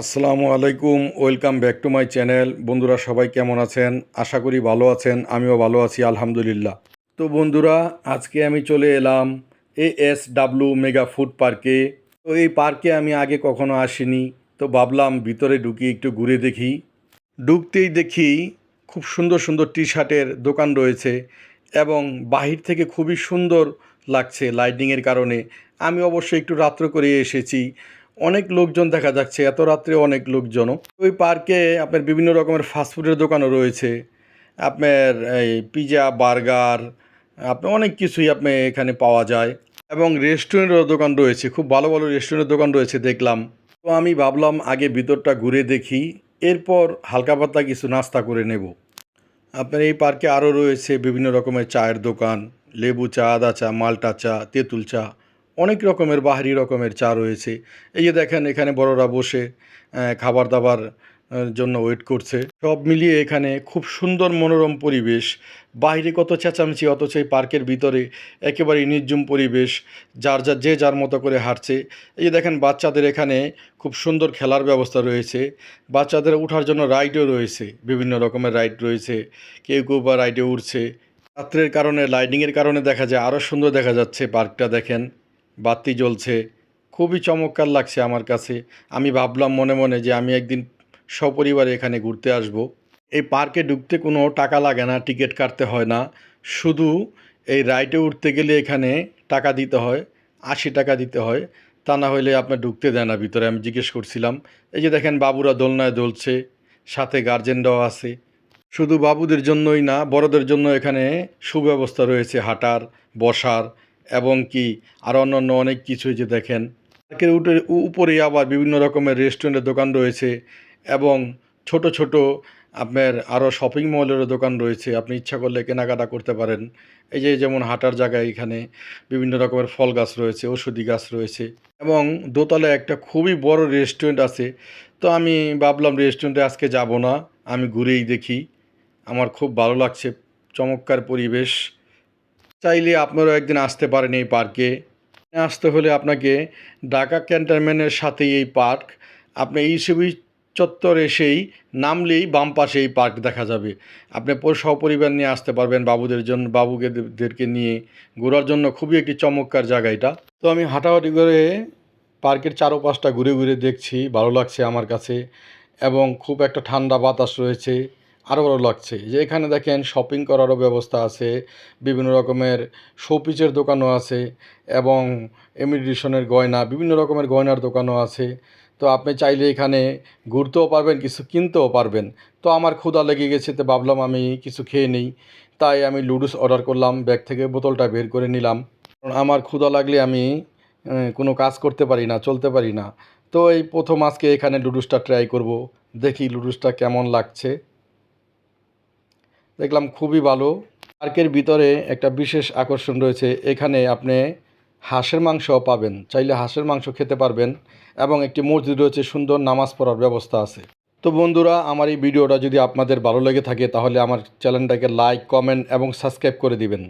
আসসালামু আলাইকুম, welcome back to my channel. বন্ধুরা, সবাই কেমন আছেন? আশা করি ভালো আছেন, আমিও ভালো আছি, আলহামদুলিল্লাহ। তো বন্ধুরা, আজকে আমি চলে এলাম A S W mega food পার্কে। তো এই পার্কে আমি আগে কখনো আসিনি, তো ভাবলাম ভিতরে ঢুকি, একটু ঘুরে দেখি। ঢুকতেই দেখি খুব সুন্দর সুন্দর টি শার্টের দোকান রয়েছে এবং বাহির থেকে খুবই সুন্দর লাগছে লাইটিংয়ের কারণে। আমি অবশ্যই একটু রাত্র করে এসেছি। অনেক লোকজন দেখা যাচ্ছে, এত রাত্রে অনেক লোকজন ওই পার্কে আপনার বিভিন্ন রকমের ফাস্টফুডের দোকানও রয়েছে, আপনার এই পিজা বার্গার আপনার অনেক কিছুই আপনি এখানে পাওয়া যায়। এবং রেস্টুরেন্টেরও দোকান রয়েছে, খুব ভালো ভালো রেস্টুরেন্টের দোকান রয়েছে দেখলাম। তো আমি ভাবলাম আগে ভিতরটা ঘুরে দেখি, এরপর হালকা পাতলা কিছু নাস্তা করে নেব। আপনার এই পার্কে আরও রয়েছে বিভিন্ন রকমের চায়ের দোকান, লেবু চা, আদা চা, মাল্টা চা, তেঁতুল চা। অনেক রকমের বাহারি রকমের চা রয়েছে। এই যে দেখেন, এখানে বড়রা বসে খাবার দাবার জন্য ওয়েট করছে। সব মিলিয়ে এখানে খুব সুন্দর মনোরম পরিবেশ। বাইরে কত চেঁচামেচি, অথচ এই পার্কের ভিতরে একেবারে নির্জুম পরিবেশ, যার যার যে যার মতো করে হাঁটছে। এই যে দেখেন, বাচ্চাদের এখানে খুব সুন্দর খেলার ব্যবস্থা রয়েছে। বাচ্চাদের ওঠার জন্য রাইডও রয়েছে, বিভিন্ন রকমের রাইড রয়েছে। কেউ কেউ বা রাইডে উঠছে। রাত্রের কারণে, লাইটিংয়ের কারণে দেখা যায়, আরও সুন্দর দেখা যাচ্ছে পার্কটা, দেখেন। বাতি জ্বলছে। খুবই চমৎকার লাগছে আমার কাছে। আমি ভাবলাম মনে মনে যে আমি একদিন সপরিবারে এখানে ঘুরতে আসব। এই পার্কে ঢুকতে কোনো টাকা লাগে না, টিকিট কাটতে হয় না। শুধু এই রাইডে উঠতে গেলে এখানে টাকা দিতে হয়, আশি টাকা দিতে হয়। তা না হলে আপনার ঢুকতে দেয় না ভিতরে, আমি জিজ্ঞেস করছিলাম। এই যে দেখেন বাবুরা দোলনায় দোলছে সাথে গার্জেনরাও আছে। শুধু বাবুদের জন্যই না, বড়দের জন্য এখানে সুব্যবস্থা রয়েছে, হাঁটার, বসার। এবং কি আরও অন্যান্য অনেক কিছুই যে দেখেন। পার্কের উঠে উপরে আবার বিভিন্ন রকমের রেস্টুরেন্টের দোকান রয়েছে এবং ছোট ছোট আপনার আরও শপিং মলেরও দোকান রয়েছে। আপনি ইচ্ছা করলে কেনাকাটা করতে পারেন। এই যে যেমন হাঁটার জায়গায় এখানে বিভিন্ন রকমের ফল গাছ রয়েছে ওষুধি গাছ রয়েছে এবং দোতলায় একটা খুবই বড় রেস্টুরেন্ট আছে। তো আমি ভাবলাম রেস্টুরেন্টে আজকে যাব না, আমি ঘুরেই দেখি। আমার খুব ভালো লাগছে, চমৎকার পরিবেশ। চাইলে আপনারাও একদিন আসতে পারেন এই পার্কে। আসতে হলে আপনাকে ঢাকা ক্যান্টনমেন্টের সাথেই এই পার্ক। আপনি ইসিবি চত্বর এসেই নামলেই বাম পাশে এই পার্ক দেখা যাবে। আপনি সপরিবার নিয়ে আসতে পারবেন বাবুদের জন্য বাবুদেরকে নিয়ে। ঘোরার জন্য খুবই একটি চমৎকার জায়গা এটা। তো আমি হাঁটাহাঁটি করে পার্কের চারপাশটা ঘুরে ঘুরে দেখছি, ভালো লাগছে আমার কাছে। এবং খুব একটা ঠান্ডা বাতাস রয়েছে। আরও ভালো লাগছে। যে এখানে দেখেন শপিং করারও ব্যবস্থা আছে, বিভিন্ন রকমের শোপিসের দোকানও আছে এবং ইমিটেশনের গয়না, বিভিন্ন রকমের গয়নার দোকানও আছে। তো আপনি চাইলে এখানে ঘুরতেও পারবেন, কিছু কিনতেও পারবেন। তো আমার ক্ষুধা লেগে গেছে, তো ভাবলাম আমি কিছু খেয়ে নিই। তাই আমি লুডুস অর্ডার করলাম ব্যাগ থেকে বোতলটা বের করে নিলাম। আমার ক্ষুধা লাগলে আমি কোনো কাজ করতে পারি না, চলতে পারি না। তো এই প্রথম আজকে এখানে লুডুসটা ট্রাই করব, দেখি লুডুসটা কেমন লাগছে। দেখলাম খুবই ভালো। পার্কের ভিতরে একটা বিশেষ আকর্ষণ রয়েছে। এখানে আপনি হাঁসের মাংস পাবেন। চাইলে হাঁসের মাংস খেতে পারবেন এবং একটি মসজিদ রয়েছে, সুন্দর নামাজ পড়ার ব্যবস্থা আছে। তো বন্ধুরা, আমার এই ভিডিওটা যদি আপনাদের ভালো লেগে থাকে, তাহলে আমার চ্যানেলটাকে লাইক কমেন্ট এবং সাবস্ক্রাইব করে দিবেন।